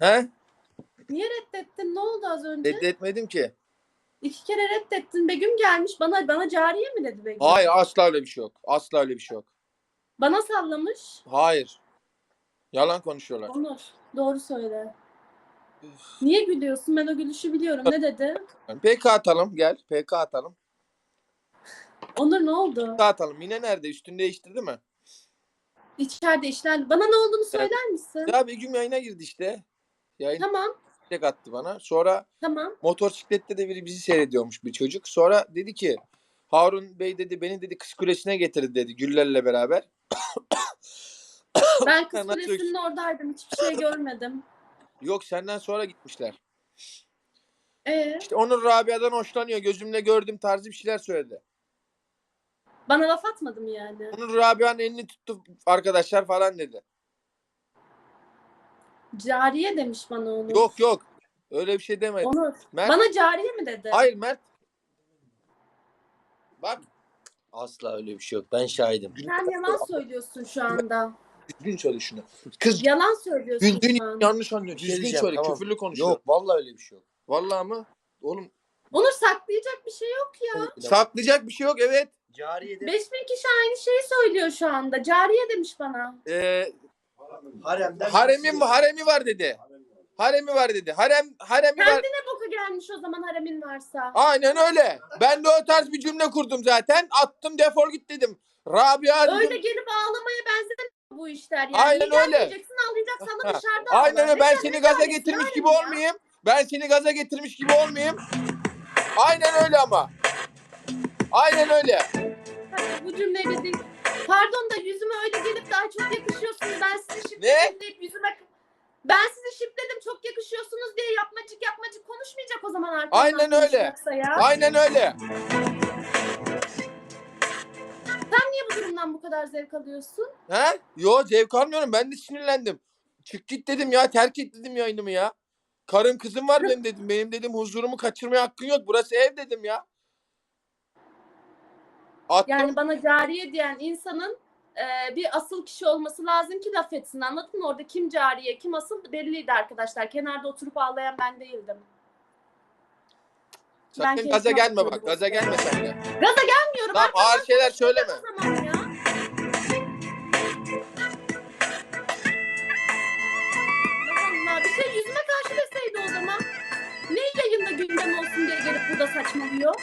He? Niye reddettin? Ne oldu az önce? Reddetmedim ki. İki kere reddettin. Begüm gelmiş. Bana bana cariye mi dedi Begüm? Hayır asla öyle bir şey yok. Asla öyle bir şey yok. Bana sallamış. Hayır. Yalan konuşuyorlar. Onur. Doğru söyle. Niye gülüyorsun? Ben o gülüşü biliyorum. Ne dedi? PK atalım gel. PK atalım. Onur ne oldu? PK atalım. Mine nerede? Üstünü değiştirdi mi? İçeride işler. Bana ne olduğunu söyler misin? Ya Begüm yayına girdi işte. Yayın Tamam. tek attı bana. Sonra Tamam. motosiklette de biri bizi seyrediyormuş bir çocuk. Sonra dedi ki Harun Bey dedi beni dedi kız kulesine getirdi dedi Güller'le beraber. Ben kız kulesinin oradaydım. Hiçbir şey görmedim. Yok senden sonra gitmişler. Ee, İşte Onur Rabia'dan hoşlanıyor. Gözümle gördüm tarzı bir şeyler söyledi. bana laf atmadım yani. Onur Rabia'nın elini tuttu arkadaşlar falan dedi. Cariye demiş bana Onur. Yok yok. Öyle bir şey demedi. Onur. Mert, Bana cariye mi dedi? hayır Mert. Bak Asla öyle bir şey yok. Ben şahidim. Sen yalan söylüyorsun şu anda. düzgün söyle şunu. Kız Yalan söylüyorsun güldüğün şu an. yanlış anlıyor. Şey Düzgün diyeceğim, söyle. tamam. Küfürlü konuşuyor. Yok vallahi öyle bir şey yok. Vallahi mı? Oğlum Onur saklayacak bir şey yok ya. saklayacak bir şey yok evet. Cariye de 5000 kişi aynı şeyi söylüyor şu anda. Cariye demiş bana. Ee, haremden haremim haremi var dedi. Haremi var dedi. Harem haremi var. Kendine boku gelmiş o zaman haremin varsa. Aynen öyle. Ben de o tarz bir cümle kurdum zaten. Attım defol git dedim. Rabia dedim. Öyle gelip ağlamaya benzemiyor bu işler yani. Aynen öyle. gelmeyeceksin ağlayacak sana Ha, dışarıda Aynen öyle. Ben seni gaza getirmiş gibi ya? olmayayım. Ben seni gaza getirmiş gibi olmayayım. Aynen öyle ama. Aynen öyle. Hadi bu cümleyle değil. Pardon da yüzüme öyle gelip daha çok yakışıyorsunuz. Ben sizi şipledim deyip yüzüme... Ben sizi şipledim çok yakışıyorsunuz diye yapmacık yapmacık konuşmayacak o zaman arkamdan Aynen öyle. Ya. Aynen öyle. Niye bu durumdan bu kadar zevk alıyorsun? He? Yo zevk almıyorum. Ben de sinirlendim. Çık git dedim ya. Terk et dedim yayınımı ya. Karım kızım var benim dedim. Benim dedim huzurumu kaçırmaya hakkın yok. Burası ev dedim ya. Attım. Yani bana cariye diyen insanın e, bir asıl kişi olması lazım ki laf etsin anladın mı? Orada kim cariye kim asıl belliydi arkadaşlar. Kenarda oturup ağlayan ben değildim. ben Sakın keyfime gaza gelme bakıyorum. bak. Gaza gelme sen de. Gaza gelmiyorum. Tamam ağır şeyler söyleme. ya. Allah, bir şey yüzüme karşı deseydi o zaman. Ne yayında gündem olsun diye gelip burada saçmalıyor.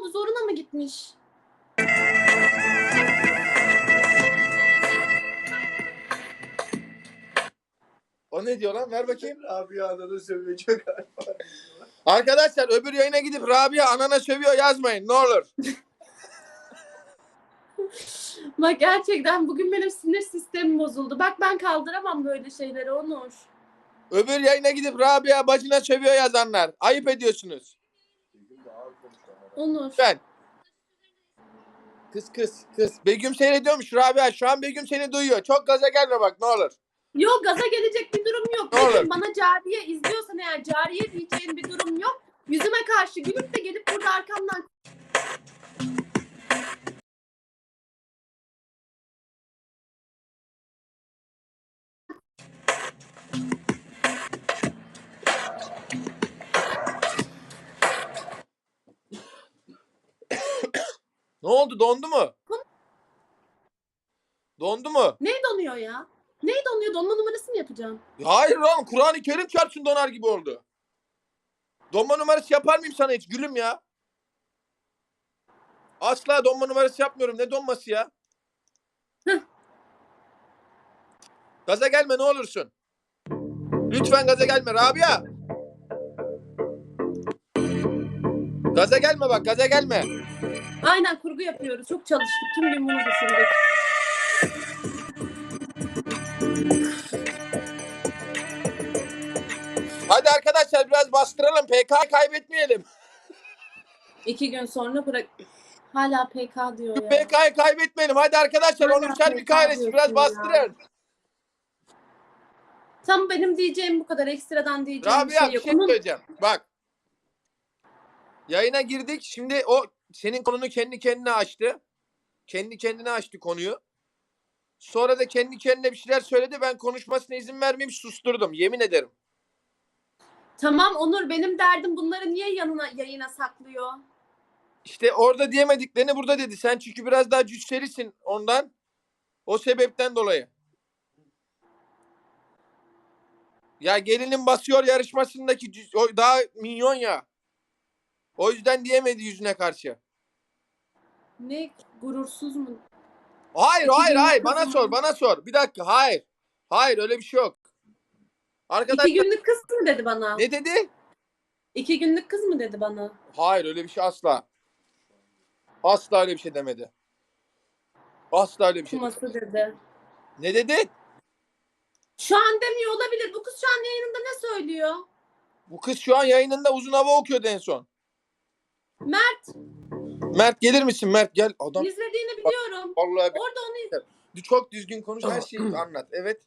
Oldu zoruna mı gitmiş? O ne diyor lan? Ver bakayım. Rabia ananı sövecek Arkadaşlar öbür yayına gidip Rabia anana sövüyor yazmayın ne olur. Bak gerçekten bugün benim sinir sistemim bozuldu. Bak ben kaldıramam böyle şeyleri Onur. Öbür yayına gidip Rabia bacına sövüyor yazanlar. Ayıp ediyorsunuz. Onur. Ben. Kız kız kız. Begüm seyrediyormuş Rabia. Şu an Begüm seni duyuyor. Çok gaza gelme bak ne olur. Yok gaza gelecek bir durum yok. Ne olur. Bana cariye izliyorsan eğer cariye diyeceğin bir durum yok. Yüzüme karşı gülüp de gelip burada arkamdan Ne oldu dondu mu? Dondu mu? ne donuyor ya? Ne donuyor? Donma numarası mı yapacağım? Hayır lan Kur'an-ı Kerim çarpsın donar gibi oldu. Donma numarası yapar mıyım sana hiç gülüm ya? Asla donma numarası yapmıyorum. Ne donması ya? Hıh. gaza gelme ne olursun. Lütfen gaza gelme Rabia. Gaza gelme bak gaza gelme. Aynen kurgu yapıyoruz. Çok çalıştık. Tüm gün bunu düşündük. Hadi arkadaşlar biraz bastıralım. PK kaybetmeyelim. İki gün sonra bırak... Hala PK diyor ya. PK'yı kaybetmeyelim. Hadi arkadaşlar Hala Onur bir PK kahretsin. Biraz diyorsun bastırın. Tam benim diyeceğim bu kadar. Ekstradan diyeceğim bir Rabia şey bir yok. şey Onun söyleyeceğim. Bak. Yayına girdik. Şimdi o senin konunu kendi kendine açtı. Kendi kendine açtı konuyu. Sonra da kendi kendine bir şeyler söyledi. Ben konuşmasına izin vermeyip susturdum. Yemin ederim. Tamam Onur benim derdim bunları niye yanına yayına saklıyor? İşte orada diyemediklerini burada dedi. Sen çünkü biraz daha cüsselisin ondan. O sebepten dolayı. Ya gelinin basıyor yarışmasındaki cüz- o daha minyon ya. O yüzden diyemedi yüzüne karşı. Ne gurursuz mu? Hayır İki hayır hayır bana mı? sor bana sor. Bir dakika hayır. Hayır öyle bir şey yok. Arkadaş İki günlük kız mı dedi bana? ne dedi? İki günlük kız mı dedi bana? Hayır öyle bir şey asla. Asla öyle bir şey demedi. Asla öyle bir şey. Kuması dedi. Ne dedi? Şu an demiyor olabilir. Bu kız şu an yayınında ne söylüyor? Bu kız şu an yayınında uzun hava okuyordu en son. Mert Mert gelir misin Mert gel. Adam izlediğini biliyorum. vallahi bir- Orada onu iz- çok düzgün konuş her şeyi anlat. Evet.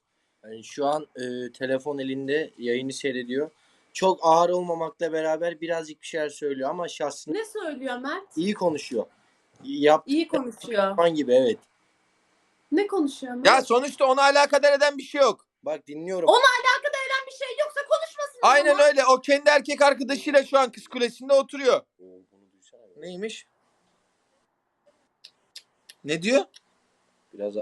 Yani şu an e, telefon elinde yayını seyrediyor. Çok ağır olmamakla beraber birazcık bir şeyler söylüyor ama şahsını ne söylüyor Mert? iyi konuşuyor. Yap İyi konuşuyor. yapan gibi evet. Ne konuşuyor Mert? Ya sonuçta ona alakadar eden bir şey yok. Bak dinliyorum. Ona alakadar eden bir şey yoksa konuşmasın. o Aynen zaman. öyle. O kendi erkek arkadaşıyla şu an kız kulesinde oturuyor. Neymiş? Ne diyor? Biraz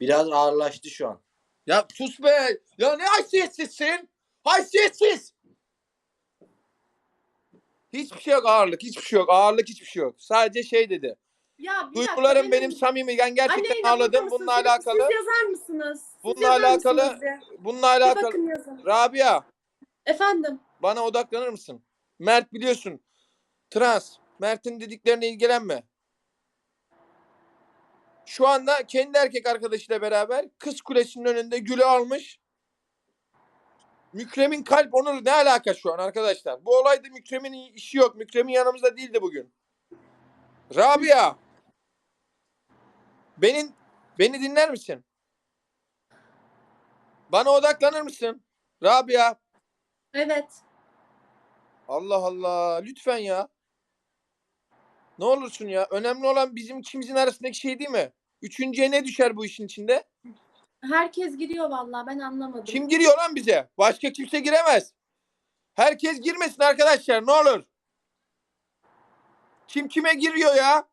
biraz ağırlaştı şu an. Ya sus be. Ya ne haysiyetsizsin? Haysiyetsiz. Hiçbir şey yok ağırlık. Hiçbir şey yok. Ağırlık hiçbir şey yok. Sadece şey dedi. Ya bir dakika, Duygularım benim samimi. Ben gerçekten Aleyna, ağladım. Bununla Siz- alakalı. Siz yazar mısınız? Siz Bununla yazar alakalı- mısınız? Bununla Bir alakalı. bakın yazın. Rabia Efendim. bana odaklanır mısın? Mert biliyorsun. Trans. Mert'in dediklerine ilgilenme. Şu anda kendi erkek arkadaşıyla beraber kız kulesinin önünde gülü almış. Mükremin kalp onur ne alaka şu an arkadaşlar? Bu olayda Mükremin işi yok. Mükremin yanımızda değildi bugün. Rabia. Beni, beni dinler misin? Bana odaklanır mısın? Rabia. Evet. Allah Allah. Lütfen ya. Ne olursun ya. Önemli olan bizim ikimizin arasındaki şey değil mi? Üçüncüye ne düşer bu işin içinde? Herkes giriyor vallahi ben anlamadım. Kim giriyor lan bize? Başka kimse giremez. Herkes girmesin arkadaşlar ne olur. Kim kime giriyor ya?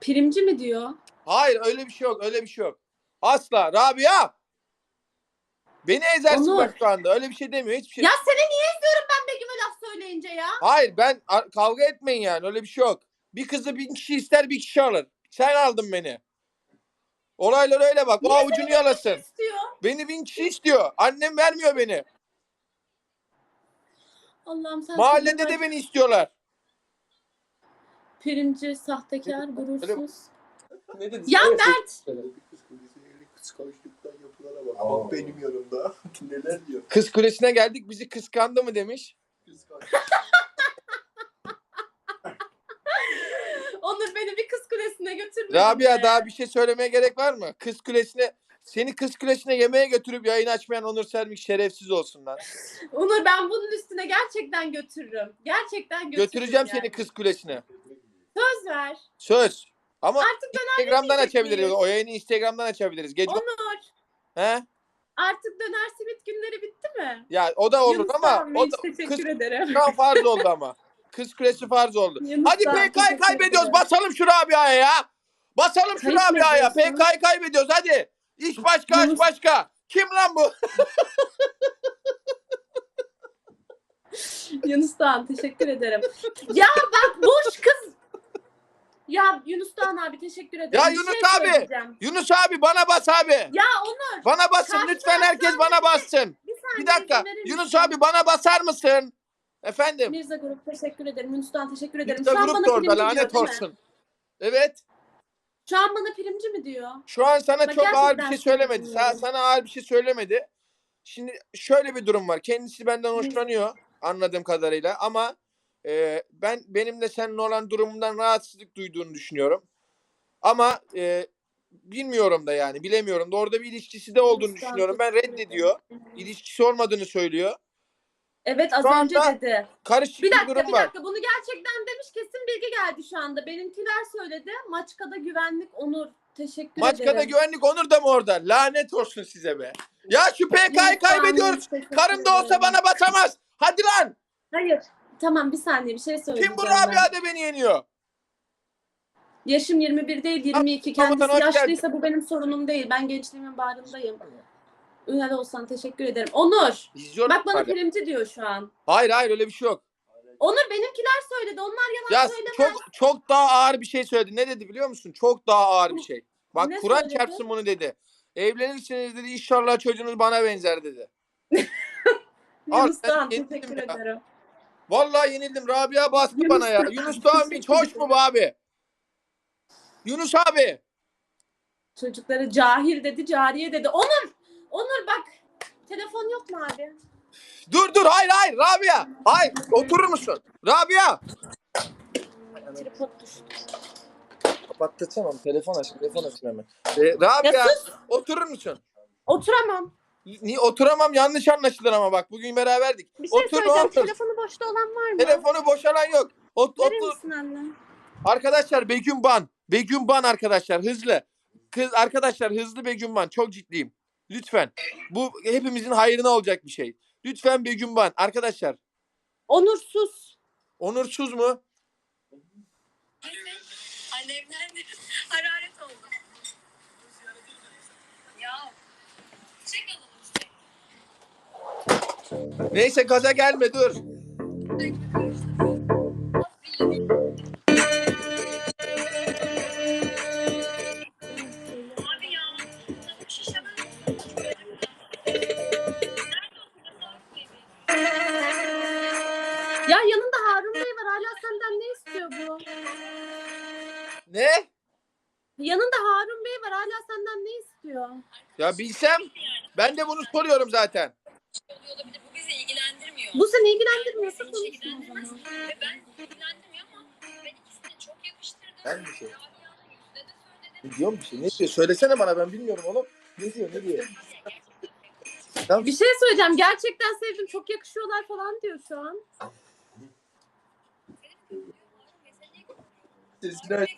Primci mi diyor? Hayır öyle bir şey yok. Öyle bir şey yok. Asla. Rabia. Beni ezersin Onur. bak şu anda. Öyle bir şey demiyor. Hiçbir şey. Ya seni niye izliyorum ben Begüm'e laf söyleyince ya? Hayır ben kavga etmeyin yani. Öyle bir şey yok. Bir kızı bin kişi ister bir kişi alır. Sen aldın beni. Olaylar öyle bak. O Niye avucunu yalasın. İstiyor. Beni bin kişi istiyor. Annem vermiyor beni. Allah'ım sen Mahallede de beni istiyorlar. Primci, sahtekar, gurursuz. Ne dedi? Ya Mert! Yapılara bak. Aa. Bak benim yanımda. Neler diyor. Kız kulesine geldik bizi kıskandı mı demiş. Kıskanç. Onur beni bir kız kulesine götürmedi. Rabia daha bir şey söylemeye gerek var mı? Kız kulesine seni kız kulesine yemeğe götürüp yayın açmayan Onur Sermik şerefsiz olsun lan. Onur ben bunun üstüne gerçekten götürürüm. Gerçekten götürürüm Götüreceğim yani. seni kız kulesine. Söz ver. Söz. Ama Artık Instagram'dan açabiliriz. miyiz? O yayını Instagram'dan açabiliriz. Gece Onur He? artık döner simit günleri bitti mi? Ya o da olur Yunus ama abi, o da, teşekkür kız ederim. Kur'an farz oldu ama. Kız kulesi farz oldu. Yunus Hadi PK'yı kaybediyoruz. Basalım şu Rabia'ya ya. Basalım şu Rabia'ya. PK'yı kaybediyoruz hadi. İş başka, iş Yunus- başka. Kim lan bu? Yunus Doğan teşekkür ederim. ya bak boş kız. Ya Yunus Doğan abi teşekkür ederim. Ya Bir Yunus şey abi. söyleyeceğim. Yunus abi bana bas abi. Ya Onur Bana basın Karşı lütfen herkes bana bassın. bir saniye Bir dakika. izin verir Yunus misin? abi bana basar mısın? Efendim. Mirza Grup teşekkür ederim. Yunus Doğan teşekkür ederim. Şu an Grup bana da orada diyor lanet değil mi? olsun. Evet. Şu an bana primci mi diyor? Şu an sana Bak çok ağır bir gerçekten şey söylemedi. Sana, sana ağır bir şey söylemedi. Şimdi şöyle bir durum var. Kendisi benden hoşlanıyor anladığım kadarıyla ama e, ben benim de seninle olan durumumdan rahatsızlık duyduğunu düşünüyorum. Ama e, bilmiyorum da yani bilemiyorum da orada bir ilişkisi de olduğunu düşünüyorum. Ben teşekkür reddediyor. İlişkisi olmadığını söylüyor. Evet az Şu önce anda dedi. Karışık Bir bir, dakika durum bir var. dakika bunu gerçekten demiş kesin bilgi geldi şu anda. Benimkiler söyledi. Maçka'da güvenlik Onur. Teşekkür Maçkada ederim. güvenlik Onur da mı orada? Lanet olsun size be. Ya şu PK'yı kaybediyoruz. teşekkür Karım da olsa bana basamaz. Hadi lan. Hayır. Tamam bir saniye bir şey söyleyeceğim. Kim bu. Rabia da beni yeniyor? Yaşım 21 değil 22. Tamam, Kendisi hoş yaşlıysa bu benim sorunum değil. Ben gençliğimin bağrındayım. Ünal olsan teşekkür ederim. Onur. İzliyorum. Bak bana hala. diyor şu an. Hayır hayır öyle bir şey yok. Onur benimkiler söyledi. Onlar yalan Ya söylemez. çok çok daha ağır bir şey söyledi. Ne dedi biliyor musun? Çok daha ağır bir şey. Bak Ne Kur'an söyledi? çarpsın bunu dedi. Evlenirseniz dedi inşallah çocuğunuz bana benzer dedi. Al, Yunus ben Doğan yenildim teşekkür ya. ederim. Vallahi yenildim. Rabia bastı Yunus bana ya. Yunus Doğan Vinç hoş mu bu abi? Yunus abi. Çocukları cahil dedi, cariye dedi. Onur! Onur bak. Telefon yok mu abi? Dur dur hayır hayır Rabia. Hayır oturur musun? Rabia. Tripod düştü. Kapattı tamam telefon aç telefon aç hemen. Ee, Ya Rabia sus! oturur musun? Oturamam. Ni oturamam yanlış anlaşılır ama bak bugün beraberdik. Bir şey otur söyleyeceğim. olur. Telefonu boşta olan var mı? Telefonu boşalan yok. Ot, Verir otur. misin anne? Arkadaşlar Begüm Ban. Begüm Ban arkadaşlar hızlı. Kız arkadaşlar hızlı Begüm Ban. Çok ciddiyim. Lütfen. Bu hepimizin hayrına olacak bir şey. Lütfen Begüm Ban. Arkadaşlar Onursuz. onursuz mu? Annemden de hararet oldu. Neyse gaza gelme dur. Ya yanında Harun Bey var. Hala senden ne istiyor bu? Ne? Yanında Harun Bey var. Hala senden ne istiyor? Ya bilsem ben de bunu soruyorum zaten. Bu seni ilgilendiriyorsa Bizi konuşma o zaman. Ben ilgilendirmiyor ama ben ikisini çok yakıştırdım. Ben bir şey. Ne diyor bir şey? Ne diyor? Söylesene bana ben bilmiyorum oğlum. Ne diyor? Ne diyor? Tamam. Bir şey söyleyeceğim. Gerçekten sevdim. Çok yakışıyorlar falan diyor şu an. Sesini, aç-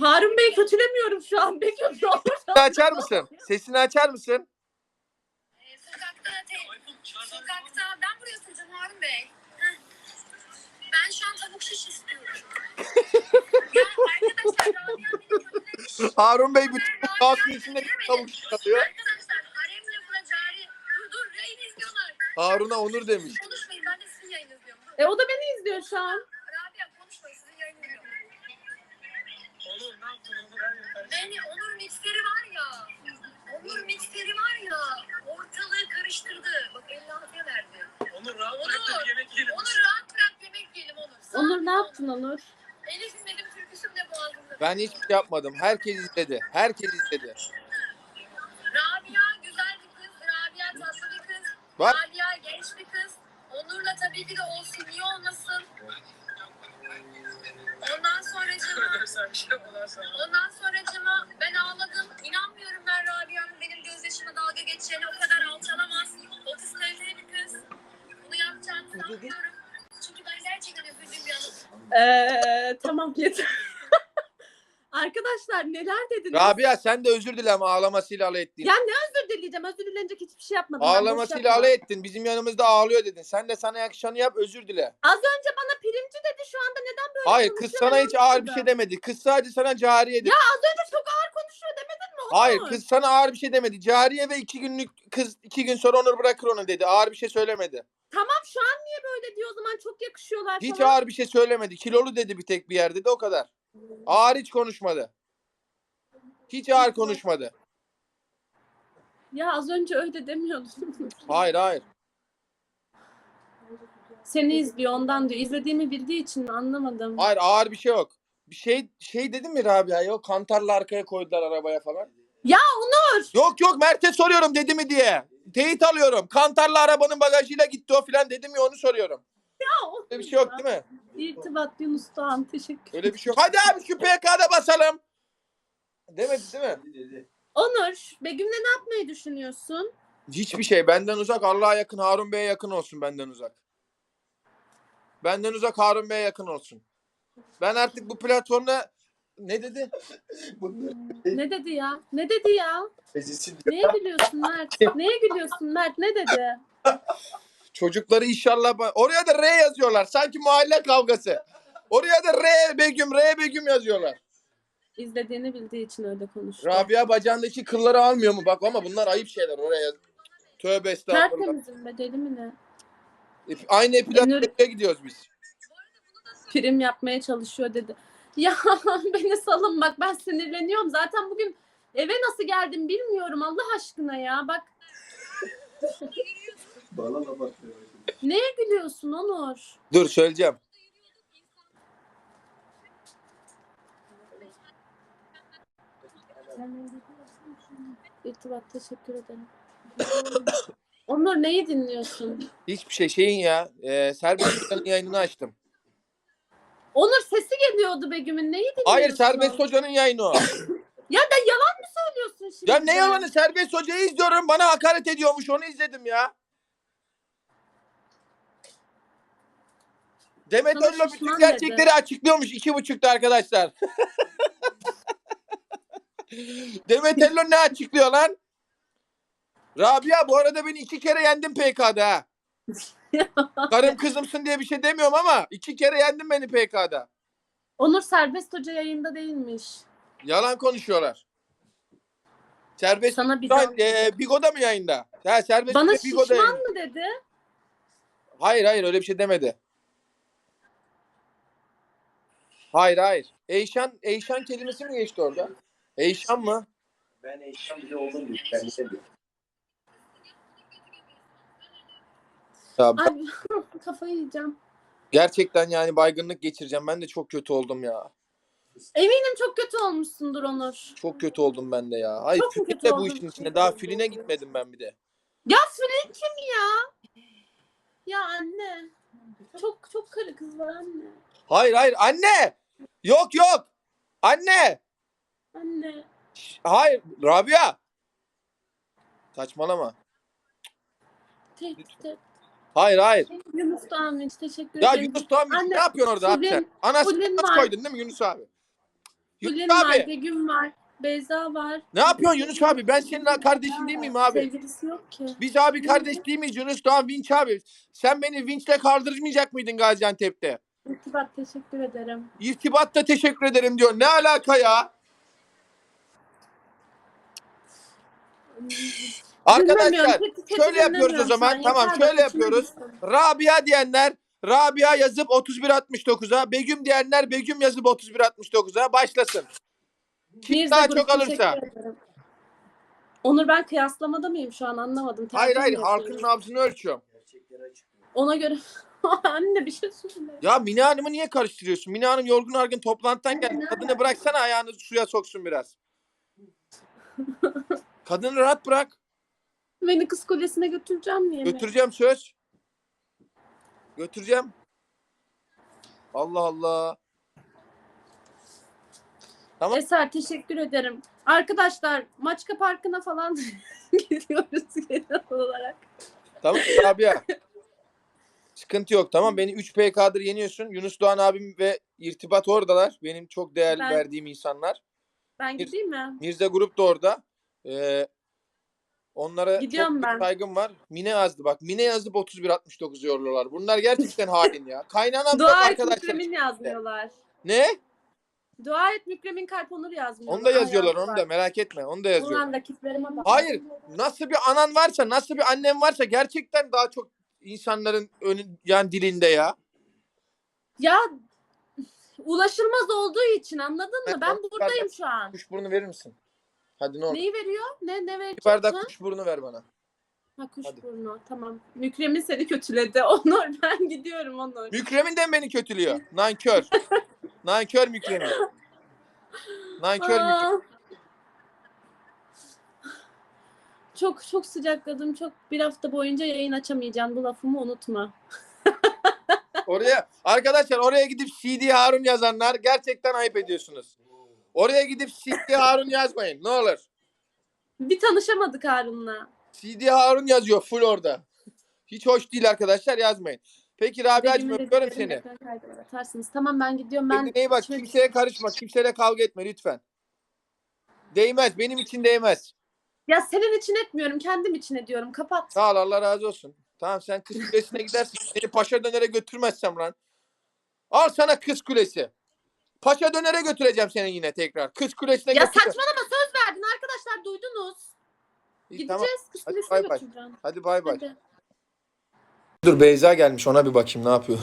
Harun Bey kötülemiyorum şu an. Ne olur. sesini açar mısın? Sesini açar mısın? Ee, Sokakta, te- sokakta ben buraya oturacağım Harun Bey. Heh. Ben şu an tavuk şiş istiyorum. ya arkadaşlar Rabia beni kötülemiş. Harun Bey bütün Rabia'yı içinde tavuk çıkartıyor. Arkadaşlar harem lafına cari. Dur dur yayın izliyorlar. Harun'a onur demiş. Konuşmayın ben de sizin yayın izliyorum. E o da beni izliyor şu an. Onur. Ne yaptın Onur? Elif'in benim türküsüm de boğazımda. Ben hiçbir şey yapmadım. Herkes izledi. Herkes izledi. Rabia güzel bir kız. Rabia tatlı bir kız. Bak. Rabia genç bir kız. Onur'la tabii ki de olsun. Niye olmasın? Ondan şey yaparsan. ondan sonracığıma ben ağladım. İnanmıyorum ben Rabia'nın benim gözyaşıma dalga geçeceğine o kadar alçalamaz. O kız kaliteli bir kız. Bunu yapacağını sanmıyorum. Ee, tamam yeter. Arkadaşlar neler dediniz? Rabia sen de özür dile ama ağlamasıyla alay ettin. Ya ne özür dileyeceğim? Özür dilenecek hiçbir şey yapmadım. Ağlamasıyla alay ettin. Bizim yanımızda ağlıyor dedin. Sen de sana yakışanı yap özür dile. Az önce bana primci dedi. Şu anda neden böyle Hayır kız konuşuyor? sana Ben hiç ağır bir anlamadım. şey demedi. Kız sadece sana cariye dedi. Ya az önce çok ağır konuşuyor demedin mi? Onur? Hayır kız sana ağır bir şey demedi. Cariye ve iki günlük kız iki gün sonra Onur bırakır onu dedi. Ağır bir şey söylemedi. Tamam şu an niye böyle diyor o zaman çok yakışıyorlar Hiç falan. ağır bir şey söylemedi. Kilolu dedi bir tek bir yerde de o kadar. Ağır hiç konuşmadı. Hiç ağır konuşmadı. Ya az önce öyle demiyordun. Hayır hayır. Seni izliyor ondan diyor. İzlediğimi bildiği için mi anlamadım. Hayır ağır bir şey yok. Bir şey şey dedim mi Rabia yok kantarla arkaya koydular arabaya falan. Ya Onur! Yok yok Mert'e soruyorum dedi mi diye. Teyit alıyorum. Kantarla arabanın bagajıyla gitti o filan dedim ya onu soruyorum. Ya Onur bir şey yok değil mi? İrtibat Yunus Doğan teşekkür Öyle bir şey yok. Hadi abi şu PK'da basalım. Demedi değil mi? Onur, Begüm'le ne yapmayı düşünüyorsun? Hiçbir şey. Benden uzak. Allah'a yakın. Harun Bey'e yakın olsun benden uzak. Benden uzak Harun Bey'e yakın olsun. Ben artık bu platformda ne dedi? Ne dedi ya? Ne dedi ya? Neye gülüyorsun Mert? Neye gülüyorsun Mert? Ne dedi? Çocukları inşallah ba- oraya da R yazıyorlar. Sanki mahalle kavgası. Oraya da R Begüm, R Begüm yazıyorlar. İzlediğini bildiği için öyle konuştu. Rabia bacağındaki kılları almıyor mu? Bak ama bunlar ayıp şeyler oraya. Tövbe estağfurullah. Tertemizim be deli mi ne? Aynı epilasyona gidiyoruz biz. Prim yapmaya çalışıyor dedi. Ya beni salın bak ben sinirleniyorum. Zaten bugün eve nasıl geldim bilmiyorum Allah aşkına ya. Bak Bana da bakıyor. neye gülüyorsun Onur? Dur söyleyeceğim. İrtibat teşekkür ederim. Onur neyi dinliyorsun? Hiçbir şey şeyin ya. E, Serbest Hoca'nın yayınını açtım. Onur sesi geliyordu Begüm'ün. Neyi dinliyorsun? Hayır Serbest Hoca'nın yayını o. Ya da yalan mı söylüyorsun şimdi? Ya ne yalanı Serbest Hoca'yı izliyorum. Bana hakaret ediyormuş. Onu izledim ya. Demet Sana bütün şişman gerçekleri dedi. açıklıyormuş. iki buçukta arkadaşlar. Demet Özlo ne açıklıyor lan? Rabia bu arada beni iki kere yendin PK'da ha. Karım kızımsın diye bir şey demiyorum ama iki kere yendin beni PK'da. Onur Serbest Hoca yayında değilmiş. Yalan konuşuyorlar. Serbest Sana bir Lan, daha... e, Bigo'da mı yayında? Ha, serbest Bana Bigo'da şişman yayında. mı dedi? Hayır hayır öyle bir şey demedi. Hayır hayır. Eyşan, Eyşan kelimesi mi geçti orada? Eyşan mı? Ben eşyan bile oldum diyor. Kendisi diyor. Ya, Abi kafayı yiyeceğim. gerçekten yani baygınlık geçireceğim. Ben de çok kötü oldum ya. Eminim çok kötü olmuşsundur Onur. Çok kötü oldum ben de ya. Hayır Çok mu Fülin kötü de bu oldun? işin içinde. Daha Fülin'e gitmedim ben bir de. Ya Fülin kim ya? Ya anne. Çok çok karı kız var anne. Hayır hayır anne. Yok yok. Anne. Anne. Şş, Hayır Rabia. Saçmalama. Tehdit et. Hayır hayır. Yunus Doğan teşekkür Ya ederim. Yunus Anne, ne yapıyorsun orada abi Fulin- sen? Anasını Fulin nasıl var. koydun değil mi Yunus abi? Yunus Gülün var, abi Begüm var, Beyza var. ne yapıyorsun Yunus abi? Ben senin kardeşin değil miyim abi? Sevgilisi yok ki. Biz abi kardeş değil miyiz Yunus Doğan Vinç abi? Sen beni Vinç'le kaldırmayacak mıydın Gaziantep'te? İrtibat teşekkür ederim. İrtibatta teşekkür ederim diyor. Ne alaka ya? Arkadaşlar Dinlemiyorum, şöyle yapıyoruz o dinlemiyorum zaman. şu an. Tamam, Yeter, şöyle yapıyoruz. düştüm. Rabia diyenler Rabia yazıp 3169'a, Begüm diyenler Begüm yazıp 3169'a başlasın. Kim Mirza daha Grup, çok alırsa. ederim. Onur ben kıyaslamada mıyım şu an anlamadım. Hayır Tercih hayır mi halkın yapıyorum? nabzını ölçüyorum. Ona göre anne bir şey söyle. Ya Mine Hanım'ı niye karıştırıyorsun? Mine Hanım yorgun argın toplantıdan geldi. Kadını bıraksana ayağını suya soksun biraz. Kadını rahat bırak. Beni kız kulesine götüreceğim diye mi? Götüreceğim söz. Götüreceğim. Allah Allah. Tamam. Eser teşekkür ederim. Arkadaşlar Maçka Parkı'na falan gidiyoruz genel olarak. Tamam Rabia. Sıkıntı yok tamam. Beni 3 PK'dır yeniyorsun. Yunus Doğan abim ve irtibat oradalar. Benim çok değerli Ben- verdiğim insanlar. Ben Bir- gideyim mi? Mirza Grup da orada. Ee, onlara Gidiyorum çok büyük ben. saygım var. Mine yazdı bak. Mine yazıp 3169 yorluyorlar. Bunlar gerçekten hain ya. Kaynanam yok Dua et arkadaşlar. Mükremin yazmıyorlar. Ne? Dua et Mükremin Kalp Onur yazmıyorlar. Onu da yazıyorlar. Onu da merak etme. Onu da yazıyorlar. Ulan rakiplerime bak. Hayır. Nasıl bir anan varsa, nasıl bir annen varsa gerçekten daha çok insanların önü yani dilinde ya. Ya ulaşılmaz olduğu için anladın mı? Ben buradayım şu an. Kuş burnu verir misin? Hadi ne olur. Neyi veriyor? Ne ne Bir verecek? bardak Ha? kuş burnu ver bana. Ha kuş Hadi. burnu. Tamam. Mükremin seni kötüledi. Onur ben gidiyorum Onur. Mükremin de mi beni kötülüyor. Nankör. Nankör Mükremin. Nankör Mükremin. Aa. Çok çok sıcakladım. Çok bir hafta boyunca yayın açamayacağım. Bu lafımı unutma. Oraya arkadaşlar oraya gidip CD Harun yazanlar gerçekten ayıp ediyorsunuz. Oraya gidip CD Harun yazmayın ne olur. Bir tanışamadık Harun'la. CD Harun yazıyor full orada. Hiç hoş değil arkadaşlar yazmayın. Peki Rabia'cığım öpüyorum seni. atarsınız. Tamam ben gidiyorum. Ben Kendine iyi bak. içime Kimseye karışma. Kimseyle kavga etme lütfen. Değmez. Benim için değmez. Ya senin için etmiyorum. Kendim için ediyorum. Kapat. Sağ ol Allah razı olsun. Tamam sen kız kulesine gidersin. Seni paşa dönere götürmezsem lan. Al sana kız kulesi. Paşa dönere götüreceğim seni yine tekrar. Kız kulesine Ya götüreceğim. saçmalama söz verdin arkadaşlar duydunuz. İyi, Gideceğiz. tamam. Kız Hadi kulesine bay bay. götüreceğim. Hadi bay bay. Hadi. Dur Beyza gelmiş ona bir bakayım ne yapıyor.